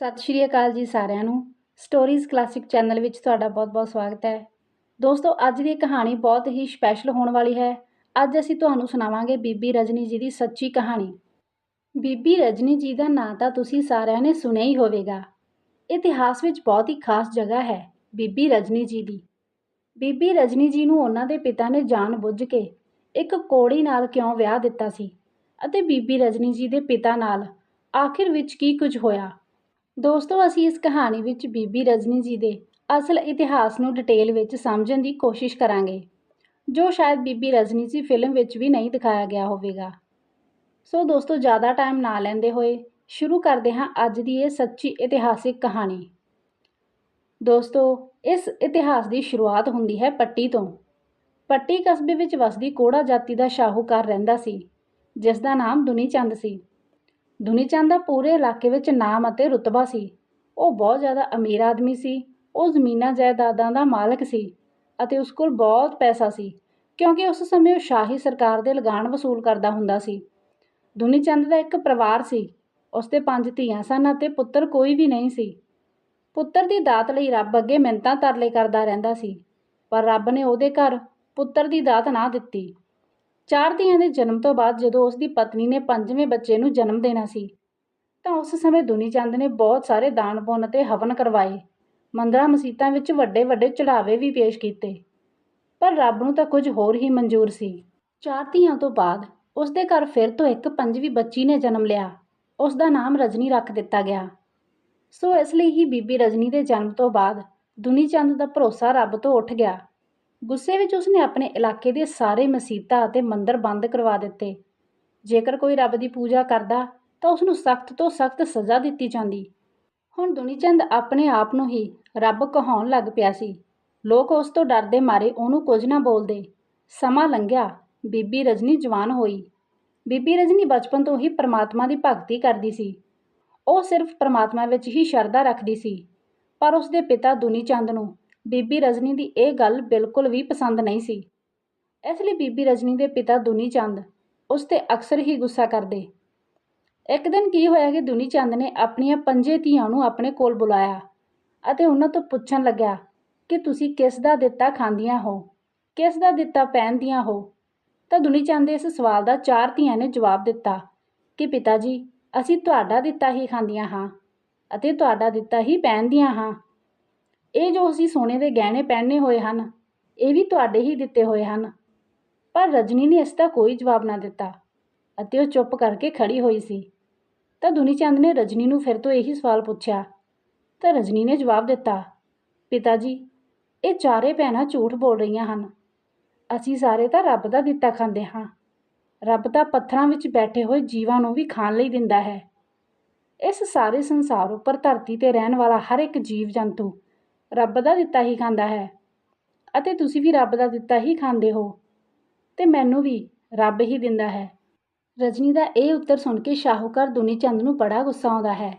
ਸਤਿ ਸ਼੍ਰੀ ਅਕਾਲ ਜੀ ਸਾਰਿਆਂ ਨੂੰ। ਸਟੋਰੀਜ਼ ਕਲਾਸਿਕ ਚੈਨਲ ਵਿੱਚ ਤੁਹਾਡਾ ਬਹੁਤ-ਬਹੁਤ ਸਵਾਗਤ ਹੈ। ਦੋਸਤੋ, ਅੱਜ ਦੀ ਕਹਾਣੀ ਬਹੁਤ ਹੀ ਸਪੈਸ਼ਲ ਹੋਣ ਵਾਲੀ ਹੈ। ਅੱਜ ਅਸੀਂ ਤੁਹਾਨੂੰ ਸੁਣਾਵਾਂਗੇ ਬੀਬੀ ਰਜਨੀ ਜੀ ਦੀ ਸੱਚੀ ਕਹਾਣੀ। ਬੀਬੀ ਰਜਨੀ ਜੀ ਦਾ ਨਾਂ ਤਾਂ ਤੁਸੀਂ ਸਾਰਿਆਂ ਨੇ ਸੁਣਿਆ ਹੀ ਹੋਵੇਗਾ। ਇਤਿਹਾਸ ਵਿੱਚ ਬਹੁਤ ਹੀ ਖਾਸ ਜਗ੍ਹਾ ਹੈ ਬੀਬੀ ਰਜਨੀ ਜੀ ਦੀ। ਬੀਬੀ ਰਜਨੀ ਜੀ ਨੂੰ ਉਹਨਾਂ ਦੇ ਪਿਤਾ ਨੇ ਜਾਣ ਬੁੱਝ ਕੇ ਇੱਕ ਕੋੜੀ ਨਾਲ ਕਿਉਂ ਵਿਆਹ ਦਿੱਤਾ ਸੀ ਅਤੇ ਬੀਬੀ ਰਜਨੀ ਜੀ ਦੇ ਪਿਤਾ ਨਾਲ ਆਖਿਰ ਵਿੱਚ ਕੀ ਕੁਝ ਹੋਇਆ? ਦੋਸਤੋ, ਅਸੀਂ ਇਸ ਕਹਾਣੀ ਵਿੱਚ ਬੀਬੀ ਰਜਨੀ ਜੀ ਦੇ ਅਸਲ ਇਤਿਹਾਸ ਨੂੰ ਡਿਟੇਲ ਵਿੱਚ ਸਮਝਣ ਦੀ ਕੋਸ਼ਿਸ਼ ਕਰਾਂਗੇ, ਜੋ ਸ਼ਾਇਦ ਬੀਬੀ ਰਜਨੀ ਜੀ ਫਿਲਮ ਵਿੱਚ ਵੀ ਨਹੀਂ ਦਿਖਾਇਆ ਗਿਆ ਹੋਵੇਗਾ। ਸੋ ਦੋਸਤੋ, ਜ਼ਿਆਦਾ ਟਾਈਮ ਨਾ ਲੈਂਦੇ ਹੋਏ ਸ਼ੁਰੂ ਕਰਦੇ ਹਾਂ ਅੱਜ ਦੀ ਇਹ ਸੱਚੀ ਇਤਿਹਾਸਿਕ ਕਹਾਣੀ। ਦੋਸਤੋ, ਇਸ ਇਤਿਹਾਸ ਦੀ ਸ਼ੁਰੂਆਤ ਹੁੰਦੀ ਹੈ ਪੱਟੀ ਤੋਂ। ਪੱਟੀ ਕਸਬੇ ਵਿੱਚ ਵਸਦੀ ਕੋੜਾ ਜਾਤੀ ਦਾ ਸ਼ਾਹੂਕਾਰ ਰਹਿੰਦਾ ਸੀ ਜਿਸ ਦਾ ਨਾਮ ਦੁਨੀ ਚੰਦ ਸੀ। ਦੁਨੀ ਚੰਦ ਦਾ ਪੂਰੇ ਇਲਾਕੇ ਵਿੱਚ ਨਾਮ ਅਤੇ ਰੁਤਬਾ ਸੀ। ਉਹ ਬਹੁਤ ਜ਼ਿਆਦਾ ਅਮੀਰ ਆਦਮੀ ਸੀ। ਉਹ ਜ਼ਮੀਨਾਂ ਜਾਇਦਾਦਾਂ ਦਾ ਮਾਲਕ ਸੀ ਅਤੇ ਉਸ ਕੋਲ ਬਹੁਤ ਪੈਸਾ ਸੀ, ਕਿਉਂਕਿ ਉਸ ਸਮੇਂ ਉਹ ਸ਼ਾਹੀ ਸਰਕਾਰ ਦੇ ਲਗਾਨ ਵਸੂਲ ਕਰਦਾ ਹੁੰਦਾ ਸੀ। ਦੁਨੀ ਚੰਦ ਦਾ ਇੱਕ ਪਰਿਵਾਰ ਸੀ। ਉਸ ਦੇ ਪੰਜ ਧੀਆਂ ਸਨ ਅਤੇ ਪੁੱਤਰ ਕੋਈ ਵੀ ਨਹੀਂ ਸੀ। ਪੁੱਤਰ ਦੀ ਦਾਤ ਲਈ ਰੱਬ ਅੱਗੇ ਮਿੰਨਤਾਂ ਤਰਲੇ ਕਰਦਾ ਰਹਿੰਦਾ ਸੀ, ਪਰ ਰੱਬ ਨੇ ਉਹਦੇ ਘਰ ਪੁੱਤਰ ਦੀ ਦਾਤ ਨਾ ਦਿੱਤੀ। ਚਾਰ ਧੀਆਂ ਦੇ ਜਨਮ ਤੋਂ ਬਾਅਦ ਜਦੋਂ ਉਸ ਦੀ ਪਤਨੀ ਨੇ ਪੰਜਵੇਂ ਬੱਚੇ ਨੂੰ ਜਨਮ ਦੇਣਾ ਸੀ, ਤਾਂ ਉਸ ਸਮੇਂ ਦੁਨੀ ਚੰਦ ਨੇ ਬਹੁਤ ਸਾਰੇ ਦਾਨ ਪੁੰਨ ਅਤੇ ਹਵਨ ਕਰਵਾਏ, ਮੰਦਰਾਂ ਮਸੀਤਾਂ ਵਿੱਚ ਵੱਡੇ ਵੱਡੇ ਚੜਾਵੇ ਵੀ ਪੇਸ਼ ਕੀਤੇ, ਪਰ ਰੱਬ ਨੂੰ ਤਾਂ ਕੁਝ ਹੋਰ ਹੀ ਮਨਜ਼ੂਰ ਸੀ। ਚਾਰ ਧੀਆਂ ਤੋਂ ਬਾਅਦ ਉਸ ਦੇ ਘਰ ਫਿਰ ਤੋਂ ਇੱਕ ਪੰਜਵੀਂ ਬੱਚੀ ਨੇ ਜਨਮ ਲਿਆ ਉਸ ਦਾ ਨਾਮ ਰਜਨੀ ਰੱਖ ਦਿੱਤਾ ਗਿਆ। ਸੋ ਇਸ ਲਈ ਹੀ ਬੀਬੀ ਰਜਨੀ ਦੇ ਜਨਮ ਤੋਂ ਬਾਅਦ ਦੁਨੀ ਚੰਦ ਦਾ ਭਰੋਸਾ ਰੱਬ ਤੋਂ ਉੱਠ ਗਿਆ। ਗੁੱਸੇ ਵਿੱਚ ਉਸਨੇ ਆਪਣੇ ਇਲਾਕੇ ਦੇ ਸਾਰੇ ਮਸੀਤਾਂ ਅਤੇ ਮੰਦਰ ਬੰਦ ਕਰਵਾ ਦਿੱਤੇ। ਜੇਕਰ ਕੋਈ ਰੱਬ ਦੀ ਪੂਜਾ ਕਰਦਾ, ਤਾਂ ਉਸ ਨੂੰ ਸਖਤ ਤੋਂ ਸਖਤ ਸਜ਼ਾ ਦਿੱਤੀ ਜਾਂਦੀ। ਹੁਣ ਦੁਨੀਚੰਦ ਆਪਣੇ ਆਪ ਨੂੰ ਹੀ ਰੱਬ ਕਹਾਉਣ ਲੱਗ ਪਿਆ ਸੀ। ਲੋਕ ਉਸ ਤੋਂ ਡਰਦੇ ਮਾਰੇ ਉਹਨੂੰ ਕੁਝ ਨਾ ਬੋਲਦੇ। ਸਮਾਂ ਲੰਘਿਆ, ਬੀਬੀ ਰਜਨੀ ਜਵਾਨ ਹੋਈ। ਬੀਬੀ ਰਜਨੀ ਬਚਪਨ ਤੋਂ ਹੀ ਪ੍ਰਮਾਤਮਾ ਦੀ ਭਗਤੀ ਕਰਦੀ ਸੀ। ਉਹ ਸਿਰਫ ਪ੍ਰਮਾਤਮਾ ਵਿੱਚ ਹੀ ਸ਼ਰਧਾ ਰੱਖਦੀ ਸੀ। ਪਰ ਉਸ ਦੇ ਪਿਤਾ ਦੁਨੀਚੰਦ ਨੂੰ ਬੀਬੀ ਰਜਨੀ ਦੀ ਇਹ ਗੱਲ ਬਿਲਕੁਲ ਵੀ ਪਸੰਦ ਨਹੀਂ ਸੀ। ਇਸ ਲਈ ਬੀਬੀ ਰਜਨੀ ਦੇ ਪਿਤਾ ਦੁਨੀ ਚੰਦ ਉਸ ਤੇ ਅਕਸਰ ਹੀ ਗੁੱਸਾ ਕਰਦੇ। ਇੱਕ ਦਿਨ ਕੀ ਹੋਇਆ ਕਿ ਦੁਨੀ ਚੰਦ ਨੇ ਆਪਣੀਆਂ ਪੰਜੇ ਧੀਆਂ ਨੂੰ ਆਪਣੇ ਕੋਲ ਬੁਲਾਇਆ ਅਤੇ ਉਹਨਾਂ ਤੋਂ ਪੁੱਛਣ ਲੱਗਿਆ ਕਿ ਤੁਸੀਂ ਕਿਸ ਦਾ ਦਿੱਤਾ ਖਾਂਦੀਆਂ ਹੋ, ਕਿਸ ਦਾ ਦਿੱਤਾ ਪਹਿਨਦੀਆਂ ਹੋ? ਤਾਂ ਦੁਨੀ ਚੰਦ ਦੇ ਇਸ ਸਵਾਲ ਦਾ ਚਾਰ ਧੀਆਂ ਨੇ ਜਵਾਬ ਦਿੱਤਾ ਕਿ, ਪਿਤਾ ਜੀ, ਅਸੀਂ ਤੁਹਾਡਾ ਦਿੱਤਾ ਹੀ ਖਾਂਦੀਆਂ ਹਾਂ ਅਤੇ ਤੁਹਾਡਾ ਦਿੱਤਾ ਹੀ ਪਹਿਨਦੀਆਂ ਹਾਂ। ਇਹ ਜੋ ਅਸੀਂ ਸੋਨੇ ਦੇ ਗਹਿਣੇ ਪਹਿਨੇ ਹੋਏ ਹਨ, ਇਹ ਵੀ ਤੁਹਾਡੇ ਹੀ ਦਿੱਤੇ ਹੋਏ ਹਨ। ਪਰ ਰਜਨੀ ਨੇ ਇਸ ਦਾ ਕੋਈ ਜਵਾਬ ਨਾ ਦਿੱਤਾ ਅਤੇ ਉਹ ਚੁੱਪ ਕਰਕੇ ਖੜੀ ਹੋਈ ਸੀ। ਤਾਂ ਦੁਨੀ ਚੰਦ ਨੇ ਰਜਨੀ ਨੂੰ ਫਿਰ ਤੋਂ ਇਹੀ ਸਵਾਲ ਪੁੱਛਿਆ। ਤਾਂ ਰਜਨੀ ਨੇ ਜਵਾਬ ਦਿੱਤਾ ਪਿਤਾ ਜੀ ਇਹ ਚਾਰੇ ਭੈਣਾਂ ਝੂਠ ਬੋਲ ਰਹੀਆਂ ਹਨ। ਅਸੀਂ ਸਾਰੇ ਤਾਂ ਰੱਬ ਦਾ ਦਿੱਤਾ ਖਾਂਦੇ ਹਾਂ। ਰੱਬ ਤਾਂ ਪੱਥਰਾਂ ਵਿੱਚ ਬੈਠੇ ਹੋਏ ਜੀਵਾਂ ਨੂੰ ਵੀ ਖਾਣ ਲਈ ਦਿੰਦਾ ਹੈ। ਇਸ ਸਾਰੇ ਸੰਸਾਰ ਉੱਪਰ ਧਰਤੀ ਤੇ ਰਹਿਣ ਵਾਲਾ ਹਰ ਇੱਕ ਜੀਵ ਜੰਤੂ ਰੱਬ ਦਾ ਦਿੱਤਾ ਹੀ ਖਾਂਦਾ ਹੈ। ਅਤੇ ਤੁਸੀਂ ਵੀ ਰੱਬ ਦਾ ਦਿੱਤਾ ਹੀ ਖਾਂਦੇ ਹੋ। ਅਤੇ ਮੈਨੂੰ ਵੀ ਰੱਬ ਹੀ ਦਿੰਦਾ ਹੈ। ਰਜਨੀ ਦਾ ਇਹ ਉੱਤਰ ਸੁਣ ਕੇ ਸ਼ਾਹੂਕਾਰ ਦੁਨੀ ਚੰਦ ਨੂੰ ਬੜਾ ਗੁੱਸਾ ਆਉਂਦਾ ਹੈ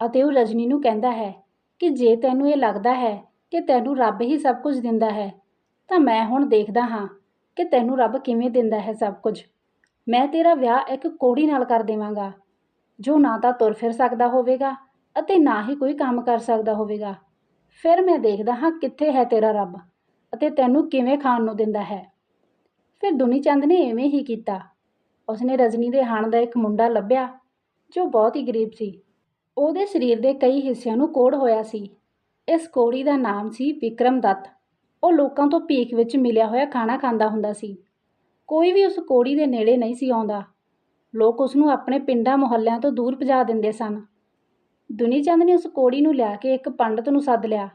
ਅਤੇ ਉਹ ਰਜਨੀ ਨੂੰ ਕਹਿੰਦਾ ਹੈ ਕਿ ਜੇ ਤੈਨੂੰ ਇਹ ਲੱਗਦਾ ਹੈ ਕਿ ਤੈਨੂੰ ਰੱਬ ਹੀ ਸਭ ਕੁਝ ਦਿੰਦਾ ਹੈ, ਤਾਂ ਮੈਂ ਹੁਣ ਦੇਖਦਾ ਹਾਂ ਕਿ ਤੈਨੂੰ ਰੱਬ ਕਿਵੇਂ ਦਿੰਦਾ ਹੈ ਸਭ ਕੁਝ। ਮੈਂ ਤੇਰਾ ਵਿਆਹ ਇੱਕ ਕੋੜੀ ਨਾਲ ਕਰ ਦੇਵਾਂਗਾ, ਜੋ ਨਾ ਤਾਂ ਤੁਰ ਫਿਰ ਸਕਦਾ ਹੋਵੇਗਾ ਅਤੇ ਨਾ ਹੀ ਕੋਈ ਕੰਮ ਕਰ ਸਕਦਾ ਹੋਵੇਗਾ। ਫਿਰ ਮੈਂ ਦੇਖਦਾ ਹਾਂ ਕਿੱਥੇ ਹੈ ਤੇਰਾ ਰੱਬ ਅਤੇ ਤੈਨੂੰ ਕਿਵੇਂ ਖਾਣ ਨੂੰ ਦਿੰਦਾ ਹੈ। ਫਿਰ ਦੁਨੀ ਚੰਦ ਨੇ ਐਵੇਂ ਹੀ ਕੀਤਾ। ਉਸਨੇ ਰਜਨੀ ਦੇ ਹਣ ਦਾ ਇੱਕ ਮੁੰਡਾ ਲੱਭਿਆ, ਜੋ ਬਹੁਤ ਹੀ ਗਰੀਬ ਸੀ। ਉਹਦੇ ਸਰੀਰ ਦੇ ਕਈ ਹਿੱਸਿਆਂ ਨੂੰ ਕੋੜ ਹੋਇਆ ਸੀ। ਇਸ ਕੋੜੀ ਦਾ ਨਾਮ ਸੀ ਵਿਕਰਮ ਦੱਤ। ਉਹ ਲੋਕਾਂ ਤੋਂ ਭੀਖ ਵਿੱਚ ਮਿਲਿਆ ਹੋਇਆ ਖਾਣਾ ਖਾਂਦਾ ਹੁੰਦਾ ਸੀ। ਕੋਈ ਵੀ ਉਸ ਕੋੜੀ ਦੇ ਨੇੜੇ ਨਹੀਂ ਸੀ ਆਉਂਦਾ। ਲੋਕ ਉਸ ਨੂੰ ਆਪਣੇ ਪਿੰਡਾਂ ਮੁਹੱਲਿਆਂ ਤੋਂ ਦੂਰ ਭਜਾ ਦਿੰਦੇ ਸਨ। ਦੁਨੀ ਚੰਦ ਨੇ ਉਸ ਕੋੜੀ ਨੂੰ ਲਿਆ ਕੇ ਇੱਕ ਪੰਡਤ ਨੂੰ ਸੱਦ ਲਿਆ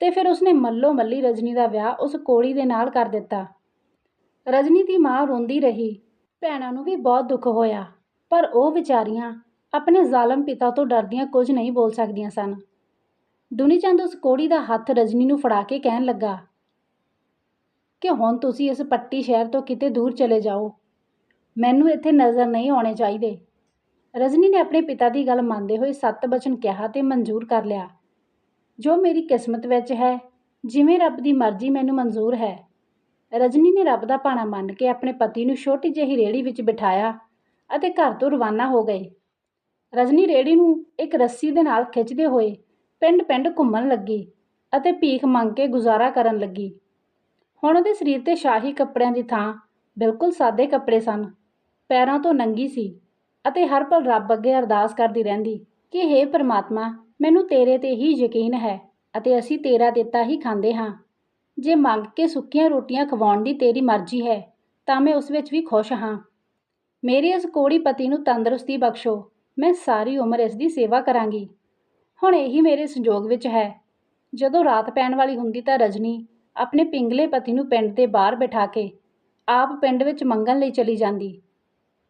ਤੇ ਫਿਰ ਉਸਨੇ ਮੱਲੋ ਮੱਲੀ ਰਜਨੀ ਦਾ ਵਿਆਹ ਉਸ ਕੋੜੀ ਦੇ ਨਾਲ ਕਰ ਦਿੱਤਾ। ਰਜਨੀ ਦੀ ਮਾਂ ਰੋਂਦੀ ਰਹੀ, ਭੈਣਾਂ ਨੂੰ ਵੀ ਬਹੁਤ ਦੁੱਖ ਹੋਇਆ, ਪਰ ਉਹ ਵਿਚਾਰੀਆਂ ਆਪਣੇ ਜ਼ਾਲਮ ਪਿਤਾ ਤੋਂ ਡਰਦੀਆਂ ਕੁਝ ਨਹੀਂ ਬੋਲ ਸਕਦੀਆਂ ਸਨ। ਦੁਨੀ ਚੰਦ ਉਸ ਕੋੜੀ ਦਾ ਹੱਥ ਰਜਨੀ ਨੂੰ ਫੜਾ ਕੇ ਕਹਿਣ ਲੱਗਾ, ਕਿ ਹੁਣ ਤੁਸੀਂ ਇਸ ਪੱਟੀ ਸ਼ਹਿਰ ਤੋਂ ਕਿਤੇ ਦੂਰ ਚਲੇ ਜਾਓ। ਮੈਨੂੰ ਇੱਥੇ ਨਜ਼ਰ ਨਹੀਂ ਆਉਣੇ ਚਾਹੀਦੇ। ਰਜਨੀ ਨੇ ਆਪਣੇ ਪਿਤਾ ਦੀ ਗੱਲ ਮੰਨਦੇ ਹੋਏ ਸੱਤ ਬਚਨ ਕਿਹਾ ਤੇ ਮਨਜ਼ੂਰ ਕਰ ਲਿਆ। ਜੋ ਮੇਰੀ ਕਿਸਮਤ ਵਿੱਚ ਹੈ, ਜਿਵੇਂ ਰੱਬ ਦੀ ਮਰਜ਼ੀ ਮੈਨੂੰ ਮਨਜ਼ੂਰ ਹੈ। ਰਜਨੀ ਨੇ ਰੱਬ ਦਾ ਭਾਣਾ ਮੰਨ ਕੇ ਆਪਣੇ ਪਤੀ ਨੂੰ ਛੋਟੀ ਜਿਹੀ ਰੇੜੀ ਵਿੱਚ ਬਿਠਾਇਆ ਅਤੇ ਘਰ ਤੋਂ ਰਵਾਨਾ ਹੋ ਗਏ। ਰਜਨੀ ਰੇੜੀ ਨੂੰ ਇੱਕ ਰੱਸੀ ਦੇ ਨਾਲ ਖਿੱਚਦੇ ਹੋਏ ਪਿੰਡ-ਪਿੰਡ ਘੁੰਮਣ ਲੱਗੀ ਅਤੇ ਭੀਖ ਮੰਗ ਕੇ ਗੁਜ਼ਾਰਾ ਕਰਨ ਲੱਗੀ। ਹੁਣ ਉਹਦੇ ਸਰੀਰ ਤੇ ਸ਼ਾਹੀ ਕੱਪੜਿਆਂ ਦੀ ਥਾਂ ਬਿਲਕੁਲ ਸਾਦੇ ਕੱਪੜੇ ਸਨ। ਪੈਰਾਂ ਤੋਂ ਨੰਗੀ ਸੀ। ਅਤੇ ਹਰ ਪਲ ਰੱਬ ਅੱਗੇ ਅਰਦਾਸ ਕਰਦੀ ਰਹਿੰਦੀ ਕਿ ਹੇ ਪ੍ਰਮਾਤਮਾ, ਮੈਨੂੰ ਤੇਰੇ ਤੇ ਹੀ ਯਕੀਨ ਹੈ ਅਤੇ ਅਸੀਂ ਤੇਰਾ ਦਿੱਤਾ ਹੀ ਖਾਂਦੇ ਹਾਂ। ਜੇ ਮੰਗ ਕੇ ਸੁੱਕੀਆਂ ਰੋਟੀਆਂ ਖਵਾਉਣ ਦੀ ਤੇਰੀ ਮਰਜ਼ੀ ਹੈ, ਤਾਂ ਮੈਂ ਉਸ ਵਿੱਚ ਵੀ ਖੁਸ਼ ਹਾਂ। ਮੇਰੇ ਇਸ ਕੋੜੀ ਪਤੀ ਨੂੰ ਤੰਦਰੁਸਤੀ ਬਖਸ਼ੋ, ਮੈਂ ਸਾਰੀ ਉਮਰ ਇਸ ਦੀ ਸੇਵਾ ਕਰਾਂਗੀ। ਹੁਣ ਇਹੀ ਮੇਰੇ ਸੰਜੋਗ ਵਿੱਚ ਹੈ। ਜਦੋਂ ਰਾਤ ਪੈਣ ਵਾਲੀ ਹੁੰਦੀ ਤਾਂ ਰਜਨੀ ਆਪਣੇ ਪਿੰਗਲੇ ਪਤੀ ਨੂੰ ਪਿੰਡ ਦੇ ਬਾਹਰ ਬਿਠਾ ਕੇ ਆਪ ਪਿੰਡ ਵਿੱਚ ਮੰਗਣ ਲਈ ਚਲੀ ਜਾਂਦੀ।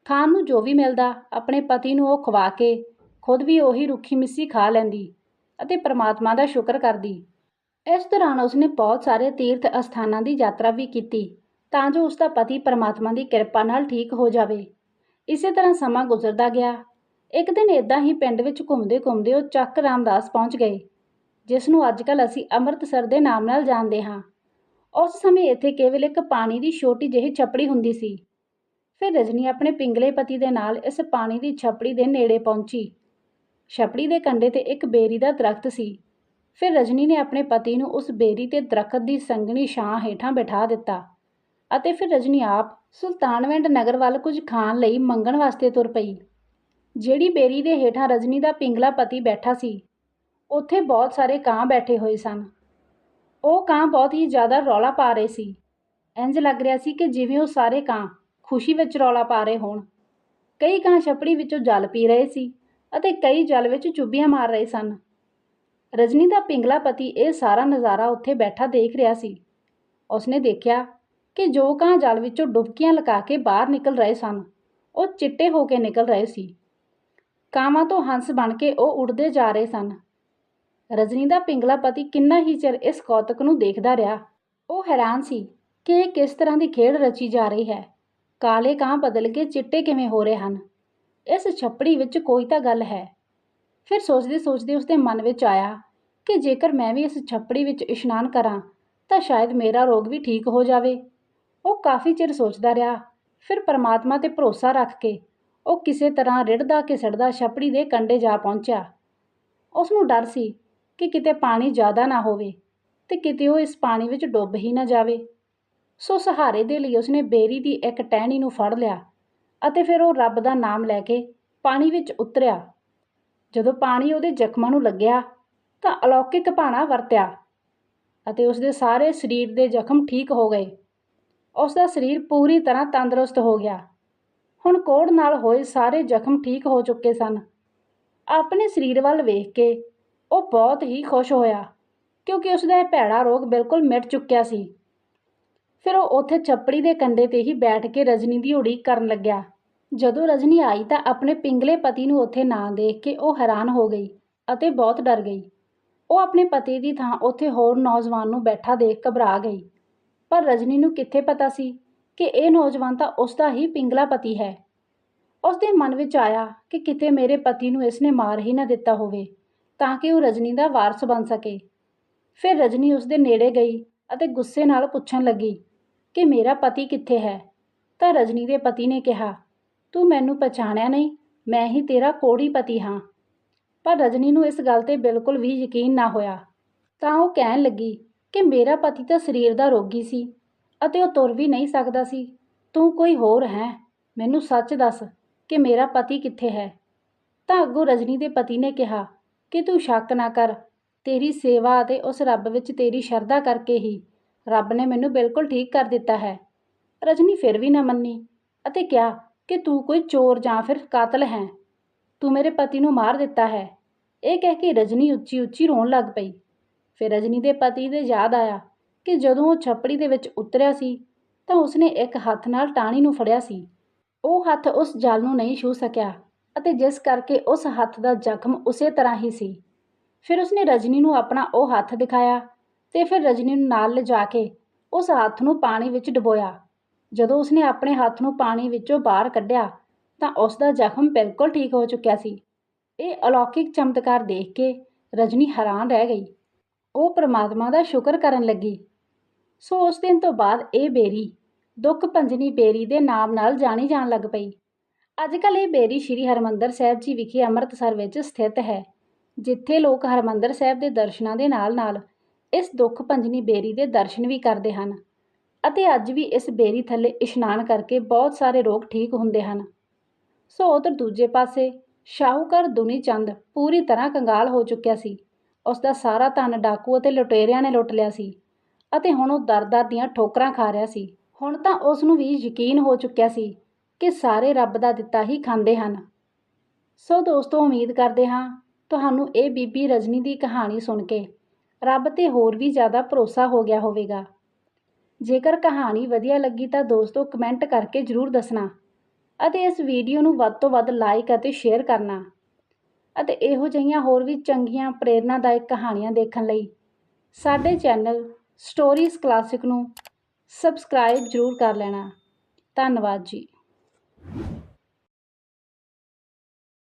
ਖਾਣ ਨੂੰ ਜੋ ਵੀ ਮਿਲਦਾ, ਆਪਣੇ ਪਤੀ ਨੂੰ ਉਹ ਖਵਾ ਕੇ, ਖੁਦ ਵੀ ਉਹੀ ਰੁੱਖੀ ਮਿੱਸੀ ਖਾ ਲੈਂਦੀ ਅਤੇ ਪਰਮਾਤਮਾ ਦਾ ਸ਼ੁਕਰ ਕਰਦੀ। ਇਸ ਦੌਰਾਨ ਉਸਨੇ ਬਹੁਤ ਸਾਰੇ ਤੀਰਥ ਅਸਥਾਨਾਂ ਦੀ ਯਾਤਰਾ ਵੀ ਕੀਤੀ ਤਾਂ ਜੋ ਉਸ ਦਾ ਪਤੀ ਪਰਮਾਤਮਾ ਦੀ ਕਿਰਪਾ ਨਾਲ ਠੀਕ ਹੋ ਜਾਵੇ। ਇਸੇ ਤਰ੍ਹਾਂ ਸਮਾਂ ਗੁਜ਼ਰਦਾ ਗਿਆ। ਇੱਕ ਦਿਨ ਇਦਾਂ ਹੀ ਪਿੰਡ ਵਿੱਚ ਘੁੰਮਦੇ ਘੁੰਮਦੇ ਉਹ ਚੱਕ ਰਾਮਦਾਸ ਪਹੁੰਚ ਗਏ, ਜਿਸ ਨੂੰ ਅੱਜਕੱਲ ਅਸੀਂ ਅੰਮ੍ਰਿਤਸਰ ਦੇ ਨਾਮ ਨਾਲ ਜਾਣਦੇ ਹਾਂ। ਉਸ ਸਮੇਂ ਇੱਥੇ ਕੇਵਲ ਇੱਕ ਪਾਣੀ ਦੀ ਛੋਟੀ ਜਿਹੀ ਛੱਪੜੀ ਹੁੰਦੀ ਸੀ। ਫਿਰ ਰਜਨੀ ਆਪਣੇ ਪਿੰਗਲੇ ਪਤੀ ਦੇ ਨਾਲ ਇਸ ਪਾਣੀ ਦੀ ਛੱਪੜੀ ਦੇ ਨੇੜੇ ਪਹੁੰਚੀ। ਛੱਪੜੀ ਦੇ ਕੰਢੇ ਤੇ ਇੱਕ ਬੇਰੀ ਦਾ ਦਰਖਤ ਸੀ। ਫਿਰ ਰਜਨੀ ਨੇ ਆਪਣੇ ਪਤੀ ਨੂੰ ਉਸ ਬੇਰੀ ਤੇ ਦਰਖਤ ਦੀ ਸੰਘਣੀ ਛਾਂ ਹੇਠਾਂ ਬਿਠਾ ਦਿੱਤਾ ਅਤੇ ਫਿਰ ਰਜਨੀ ਆਪ ਸੁਲਤਾਨਵਿੰਡ ਨਗਰ ਵੱਲ ਕੁਝ ਖਾਣ ਲਈ ਮੰਗਣ ਵਾਸਤੇ ਤੁਰ ਪਈ। ਜਿਹੜੀ ਬੇਰੀ ਦੇ ਹੇਠਾਂ ਰਜਨੀ ਦਾ ਪਿੰਗਲਾ ਪਤੀ ਬੈਠਾ ਸੀ, ਉੱਥੇ ਬਹੁਤ ਸਾਰੇ ਕਾਂ ਬੈਠੇ ਹੋਏ ਸਨ। ਉਹ ਕਾਂ ਬਹੁਤ ਹੀ ਜ਼ਿਆਦਾ ਰੌਲਾ ਪਾ ਰਹੇ ਸੀ। ਇੰਜ ਲੱਗ ਰਿਹਾ ਸੀ ਕਿ ਜਿਵੇਂ ਉਹ ਸਾਰੇ ਕਾਂ ਖੁਸ਼ੀ ਵਿੱਚ ਰੌਲਾ ਪਾ ਰਹੇ ਹੋਣ। ਕਈ ਕਾਂ ਛਪੜੀ ਵਿੱਚੋਂ ਜਲ ਪੀ ਰਹੇ ਸੀ ਅਤੇ ਕਈ ਜਲ ਵਿੱਚ ਚੁੱਭੀਆਂ ਮਾਰ ਰਹੇ ਸਨ। ਰਜਨੀ ਦਾ ਪਿੰਗਲਾ ਪਤੀ ਇਹ ਸਾਰਾ ਨਜ਼ਾਰਾ ਉੱਥੇ ਬੈਠਾ ਦੇਖ ਰਿਹਾ ਸੀ। ਉਸਨੇ ਦੇਖਿਆ ਕਿ ਜੋ ਕਾਂ ਜਲ ਵਿੱਚੋਂ ਡੁਬਕੀਆਂ ਲਗਾ ਕੇ ਬਾਹਰ ਨਿਕਲ ਰਹੇ ਸਨ, ਉਹ ਚਿੱਟੇ ਹੋ ਕੇ ਨਿਕਲ ਰਹੇ ਸੀ। ਕਾਵਾਂ ਤੋਂ ਹੰਸ ਬਣ ਕੇ ਉਹ ਉੱਡਦੇ ਜਾ ਰਹੇ ਸਨ। ਰਜਨੀ ਦਾ ਪਿੰਗਲਾ ਪਤੀ ਕਿੰਨਾ ਹੀ ਚਿਰ ਇਸ ਕੌਤਕ ਨੂੰ ਦੇਖਦਾ ਰਿਹਾ। ਉਹ ਹੈਰਾਨ ਸੀ ਕਿ ਇਹ ਕਿਸ ਤਰ੍ਹਾਂ ਦੀ ਖੇਡ ਰਚੀ ਜਾ ਰਹੀ ਹੈ। ਕਾਲੇ ਕਾਂ ਬਦਲ ਕੇ ਚਿੱਟੇ ਕਿਵੇਂ ਹੋ ਰਹੇ ਹਨ? ਇਸ ਛੱਪੜੀ ਵਿੱਚ ਕੋਈ ਤਾਂ ਗੱਲ ਹੈ। ਫਿਰ ਸੋਚਦੇ ਸੋਚਦੇ ਉਸਦੇ ਮਨ ਵਿੱਚ ਆਇਆ ਕਿ ਜੇਕਰ ਮੈਂ ਵੀ ਇਸ ਛੱਪੜੀ ਵਿੱਚ ਇਸ਼ਨਾਨ ਕਰਾਂ, ਤਾਂ ਸ਼ਾਇਦ ਮੇਰਾ ਰੋਗ ਵੀ ਠੀਕ ਹੋ ਜਾਵੇ। ਉਹ ਕਾਫੀ ਚਿਰ ਸੋਚਦਾ ਰਿਹਾ, ਫਿਰ ਪਰਮਾਤਮਾ ਤੇ ਭਰੋਸਾ ਰੱਖ ਕੇ ਉਹ ਕਿਸੇ ਤਰ੍ਹਾਂ ਰਿੜਦਾ ਘਿਸੜਦਾ ਛੱਪੜੀ ਦੇ ਕੰਢੇ ਜਾ ਪਹੁੰਚਿਆ। ਉਸ ਨੂੰ ਡਰ ਸੀ ਕਿ ਕਿਤੇ ਪਾਣੀ ਜ਼ਿਆਦਾ ਨਾ ਹੋਵੇ ਤੇ ਕਿਤੇ ਉਹ ਇਸ ਪਾਣੀ ਵਿੱਚ ਡੁੱਬ ਹੀ ਨਾ ਜਾਵੇ। ਸੋ ਸਹਾਰੇ ਦੇ ਲਈ ਉਸਨੇ ਬੇਰੀ ਦੀ ਇੱਕ ਟਹਿਣੀ ਨੂੰ ਫੜ ਲਿਆ ਅਤੇ ਫਿਰ ਉਹ ਰੱਬ ਦਾ ਨਾਮ ਲੈ ਕੇ ਪਾਣੀ ਵਿੱਚ ਉਤਰਿਆ। ਜਦੋਂ ਪਾਣੀ ਉਹਦੇ ਜ਼ਖਮਾਂ ਨੂੰ ਲੱਗਿਆ ਤਾਂ ਅਲੌਕਿਕ ਭਾਣਾ ਵਰਤਿਆ ਅਤੇ ਉਸਦੇ ਸਾਰੇ ਸਰੀਰ ਦੇ ਜ਼ਖਮ ਠੀਕ ਹੋ ਗਏ। ਉਸ ਦਾ ਸਰੀਰ ਪੂਰੀ ਤਰ੍ਹਾਂ ਤੰਦਰੁਸਤ ਹੋ ਗਿਆ। ਹੁਣ ਕੋੜ ਨਾਲ ਹੋਏ ਸਾਰੇ ਜ਼ਖਮ ਠੀਕ ਹੋ ਚੁੱਕੇ ਸਨ। ਆਪਣੇ ਸਰੀਰ ਵੱਲ ਵੇਖ ਕੇ ਉਹ ਬਹੁਤ ਹੀ ਖੁਸ਼ ਹੋਇਆ ਕਿਉਂਕਿ ਉਸ ਦਾ ਇਹ ਭੈੜਾ ਰੋਗ ਬਿਲਕੁਲ ਮਿਟ ਚੁੱਕਿਆ ਸੀ। ਫਿਰ ਉਹ ਉੱਥੇ ਛੱਪੜੀ ਦੇ ਕੰਢੇ ਤੇ ਹੀ ਬੈਠ ਕੇ ਰਜਨੀ ਦੀ ਉਡੀਕ ਕਰਨ ਲੱਗਿਆ। ਜਦੋਂ ਰਜਨੀ ਆਈ ਤਾਂ ਆਪਣੇ ਪਿੰਗਲੇ ਪਤੀ ਨੂੰ ਉੱਥੇ ਨਾ ਦੇਖ ਕੇ ਉਹ ਹੈਰਾਨ ਹੋ ਗਈ ਅਤੇ ਬਹੁਤ ਡਰ ਗਈ। ਉਹ ਆਪਣੇ ਪਤੀ ਦੀ ਥਾਂ ਉੱਥੇ ਹੋਰ ਨੌਜਵਾਨ ਨੂੰ ਬੈਠਾ ਦੇਖ ਘਬਰਾ ਗਈ। ਪਰ ਰਜਨੀ ਨੂੰ ਕਿੱਥੇ ਪਤਾ ਸੀ ਕਿ ਇਹ ਨੌਜਵਾਨ ਤਾਂ ਉਸ ਦਾ ਹੀ ਪਿੰਗਲਾ ਪਤੀ ਹੈ। ਉਸ ਦੇ ਮਨ ਵਿੱਚ ਆਇਆ ਕਿ ਕਿਤੇ ਮੇਰੇ ਪਤੀ ਨੂੰ ਇਸ ਨੇ ਮਾਰ ਹੀ ਨਾ ਦਿੱਤਾ ਹੋਵੇ ਤਾਂ ਕਿ ਉਹ ਰਜਨੀ ਦਾ ਵਾਰਸ ਬਣ ਸਕੇ। ਫਿਰ ਰਜਨੀ ਉਸ ਦੇ ਨੇੜੇ ਗਈ ਅਤੇ ਗੁੱਸੇ ਨਾਲ ਪੁੱਛਣ ਲੱਗੀ ਕਿ ਮੇਰਾ ਪਤੀ ਕਿੱਥੇ ਹੈ? ਤਾਂ ਰਜਨੀ ਦੇ ਪਤੀ ਨੇ ਕਿਹਾ, ਤੂੰ ਮੈਨੂੰ ਪਛਾਣਿਆ ਨਹੀਂ, ਮੈਂ ਹੀ ਤੇਰਾ ਕੋੜੀ ਪਤੀ ਹਾਂ। ਪਰ ਰਜਨੀ ਨੂੰ ਇਸ ਗੱਲ ਤੇ ਬਿਲਕੁਲ ਵੀ ਯਕੀਨ ਨਾ ਹੋਇਆ। ਤਾਂ ਉਹ ਕਹਿਣ ਲੱਗੀ ਕਿ ਮੇਰਾ ਪਤੀ ਤਾਂ ਸਰੀਰ ਦਾ ਰੋਗੀ ਸੀ ਅਤੇ ਉਹ ਤੁਰ ਵੀ ਨਹੀਂ ਸਕਦਾ ਸੀ। ਤੂੰ ਕੋਈ ਹੋਰ ਹੈ? ਮੈਨੂੰ ਸੱਚ ਦੱਸ ਕਿ ਮੇਰਾ ਪਤੀ ਕਿੱਥੇ ਹੈ? ਤਾਂ ਅੱਗੋਂ ਰਜਨੀ ਦੇ ਪਤੀ ਨੇ ਕਿਹਾ, ਕਿ ਤੂੰ ਸ਼ੱਕ ਨਾ ਕਰ, ਤੇਰੀ ਸੇਵਾ ਅਤੇ ਉਸ ਰੱਬ ਵਿੱਚ ਤੇਰੀ ਸ਼ਰਧਾ ਕਰਕੇ ਹੀ ਰੱਬ ਨੇ ਮੈਨੂੰ ਬਿਲਕੁਲ ਠੀਕ ਕਰ ਦਿੱਤਾ ਹੈ। ਰਜਨੀ ਫਿਰ ਵੀ ਨਾ ਮੰਨੀ ਅਤੇ ਕਿਹਾ ਕਿ ਤੂੰ ਕੋਈ ਚੋਰ ਜਾਂ ਫਿਰ ਕਾਤਲ ਹੈ। ਤੂੰ ਮੇਰੇ ਪਤੀ ਨੂੰ ਮਾਰ ਦਿੱਤਾ ਹੈ। ਇਹ ਕਹਿ ਕੇ ਰਜਨੀ ਉੱਚੀ ਉੱਚੀ ਰੋਣ ਲੱਗ ਪਈ। ਫਿਰ ਰਜਨੀ ਦੇ ਪਤੀ ਦੇ ਯਾਦ ਆਇਆ ਕਿ ਜਦੋਂ ਉਹ ਛੱਪੜੀ ਦੇ ਵਿੱਚ ਉਤਰਿਆ ਸੀ ਤਾਂ ਉਸਨੇ ਇੱਕ ਹੱਥ ਨਾਲ ਟਾਣੀ ਨੂੰ ਫੜਿਆ ਸੀ। ਉਹ ਹੱਥ ਉਸ ਜਲ ਨੂੰ ਨਹੀਂ ਛੂ ਸਕਿਆ ਅਤੇ ਜਿਸ ਕਰਕੇ ਉਸ ਹੱਥ ਦਾ ਜ਼ਖਮ ਉਸੇ ਤਰ੍ਹਾਂ ਹੀ ਸੀ। ਫਿਰ ਉਸਨੇ ਰਜਨੀ ਨੂੰ ਆਪਣਾ ਉਹ ਹੱਥ ਦਿਖਾਇਆ ਤੇ ਫਿਰ ਰਜਨੀ ਨੂੰ ਨਾਲ ਲਿਜਾ ਕੇ ਉਸ ਹੱਥ ਨੂੰ ਪਾਣੀ ਵਿੱਚ ਡੁਬੋਇਆ। ਜਦੋਂ ਉਸਨੇ ਆਪਣੇ ਹੱਥ ਨੂੰ ਪਾਣੀ ਵਿੱਚੋਂ ਬਾਹਰ ਕੱਢਿਆ, ਤਾਂ ਉਸ ਦਾ ਜ਼ਖਮ ਬਿਲਕੁਲ ਠੀਕ ਹੋ ਚੁੱਕਿਆ ਸੀ। ਇਹ ਅਲੌਕਿਕ ਚਮਤਕਾਰ ਦੇਖ ਕੇ ਰਜਨੀ ਹੈਰਾਨ ਰਹਿ ਗਈ। ਉਹ ਪ੍ਰਮਾਤਮਾ ਦਾ ਸ਼ੁਕਰ ਕਰਨ ਲੱਗੀ। ਸੋ ਉਸ ਦਿਨ ਤੋਂ ਬਾਅਦ ਇਹ ਬੇਰੀ, ਦੁੱਖ ਭੰਜਨੀ ਬੇਰੀ ਦੇ ਨਾਮ ਨਾਲ ਜਾਣੀ ਜਾਣ ਲੱਗ ਪਈ। ਅੱਜ ਕੱਲ੍ਹ ਇਹ ਬੇਰੀ ਸ਼੍ਰੀ ਹਰਿਮੰਦਰ ਸਾਹਿਬ ਜੀ ਵਿਖੇ ਅੰਮ੍ਰਿਤਸਰ ਵਿੱਚ ਸਥਿਤ ਹੈ, ਜਿੱਥੇ ਲੋਕ ਹਰਿਮੰਦਰ ਸਾਹਿਬ ਦੇ ਦਰਸ਼ਨਾਂ ਦੇ ਨਾਲ-ਨਾਲ ਇਸ ਦੁੱਖ ਭੰਜਨੀ ਬੇਰੀ ਦੇ ਦਰਸ਼ਨ ਵੀ ਕਰਦੇ ਹਨ ਅਤੇ ਅੱਜ ਵੀ ਇਸ ਬੇਰੀ ਥੱਲੇ ਇਸ਼ਨਾਨ ਕਰਕੇ ਬਹੁਤ ਸਾਰੇ ਰੋਗ ਠੀਕ ਹੁੰਦੇ ਹਨ। ਸੋ ਉਧਰ ਦੂਜੇ ਪਾਸੇ ਸ਼ਾਹੂਕਾਰ ਦੁਨੀ ਚੰਦ ਪੂਰੀ ਤਰ੍ਹਾਂ ਕੰਗਾਲ ਹੋ ਚੁੱਕਿਆ ਸੀ। ਉਸ ਦਾ ਸਾਰਾ ਧਨ ਡਾਕੂ ਅਤੇ ਲੁਟੇਰਿਆਂ ਨੇ ਲੁੱਟ ਲਿਆ ਸੀ ਅਤੇ ਹੁਣ ਉਹ ਦਰ-ਦਰ ਦੀਆਂ ਠੋਕਰਾਂ ਖਾ ਰਿਹਾ ਸੀ। ਹੁਣ ਤਾਂ ਉਸ ਨੂੰ ਵੀ ਯਕੀਨ ਹੋ ਚੁੱਕਿਆ ਸੀ ਕਿ ਸਾਰੇ ਰੱਬ ਦਾ ਦਿੱਤਾ ਹੀ ਖਾਂਦੇ ਹਨ। ਸੋ ਦੋਸਤੋ, ਉਮੀਦ ਕਰਦੇ ਹਾਂ ਤੁਹਾਨੂੰ ਇਹ ਬੀਬੀ ਰਜਨੀ ਦੀ ਕਹਾਣੀ ਸੁਣ ਕੇ ਰੱਬ ਤੇ ਹੋਰ ਵੀ ਜ਼ਿਆਦਾ ਭਰੋਸਾ ਹੋ ਗਿਆ ਹੋਵੇਗਾ। ਜੇਕਰ ਕਹਾਣੀ ਵਧੀਆ ਲੱਗੀ ਤਾਂ ਦੋਸਤੋ ਕਮੈਂਟ ਕਰਕੇ ਜ਼ਰੂਰ ਦੱਸਣਾ ਅਤੇ ਇਸ ਵੀਡੀਓ ਨੂੰ ਵੱਧ ਤੋਂ ਵੱਧ ਲਾਈਕ ਅਤੇ ਸ਼ੇਅਰ ਕਰਨਾ ਅਤੇ ਇਹੋ ਜਿਹੀਆਂ ਹੋਰ ਵੀ ਚੰਗੀਆਂ ਪ੍ਰੇਰਨਾਦਾਇਕ ਕਹਾਣੀਆਂ ਦੇਖਣ ਲਈ ਸਾਡੇ ਚੈਨਲ ਸਟੋਰੀਜ਼ ਕਲਾਸਿਕ ਨੂੰ ਸਬਸਕ੍ਰਾਈਬ ਜ਼ਰੂਰ ਕਰ ਲੈਣਾ। ਧੰਨਵਾਦ ਜੀ।